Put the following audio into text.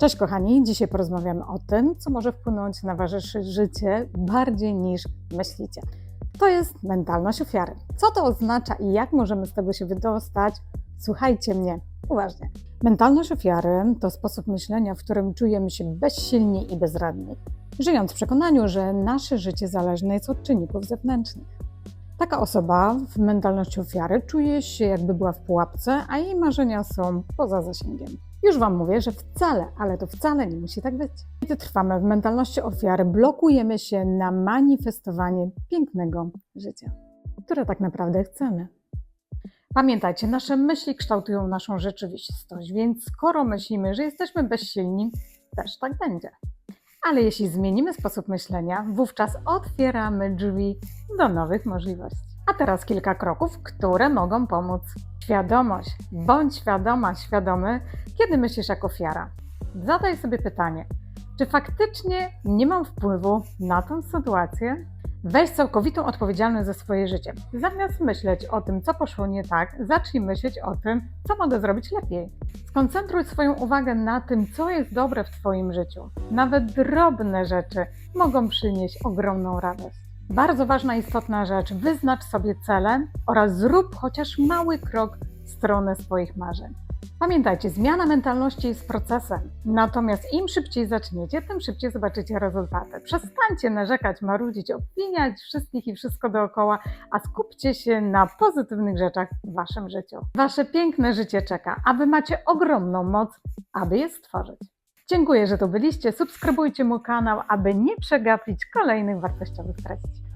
Cześć kochani, dzisiaj porozmawiamy o tym, co może wpłynąć na wasze życie bardziej niż myślicie. To jest mentalność ofiary. Co to oznacza i jak możemy z tego się wydostać? Słuchajcie mnie uważnie. Mentalność ofiary to sposób myślenia, w którym czujemy się bezsilni i bezradni, żyjąc w przekonaniu, że nasze życie zależne jest od czynników zewnętrznych. Taka osoba w mentalności ofiary czuje się, jakby była w pułapce, a jej marzenia są poza zasięgiem. Już Wam mówię, że wcale, ale to wcale nie musi tak być. Kiedy trwamy w mentalności ofiary, blokujemy się na manifestowanie pięknego życia, które tak naprawdę chcemy. Pamiętajcie, nasze myśli kształtują naszą rzeczywistość, więc skoro myślimy, że jesteśmy bezsilni, też tak będzie. Ale jeśli zmienimy sposób myślenia, wówczas otwieramy drzwi do nowych możliwości. A teraz kilka kroków, które mogą pomóc. Świadomość. Bądź świadoma, świadomy, kiedy myślisz jak ofiara. Zadaj sobie pytanie, czy faktycznie nie mam wpływu na tę sytuację? Weź całkowitą odpowiedzialność za swoje życie. Zamiast myśleć o tym, co poszło nie tak, zacznij myśleć o tym, co mogę zrobić lepiej. Skoncentruj swoją uwagę na tym, co jest dobre w Twoim życiu. Nawet drobne rzeczy mogą przynieść ogromną radość. Bardzo ważna, istotna rzecz: wyznacz sobie cele oraz zrób chociaż mały krok w stronę swoich marzeń. Pamiętajcie, zmiana mentalności jest procesem, natomiast im szybciej zaczniecie, tym szybciej zobaczycie rezultaty. Przestańcie narzekać, marudzić, obwiniać wszystkich i wszystko dookoła, a skupcie się na pozytywnych rzeczach w waszym życiu. Wasze piękne życie czeka, a wy macie ogromną moc, aby je stworzyć. Dziękuję, że tu byliście. Subskrybujcie mój kanał, aby nie przegapić kolejnych wartościowych treści.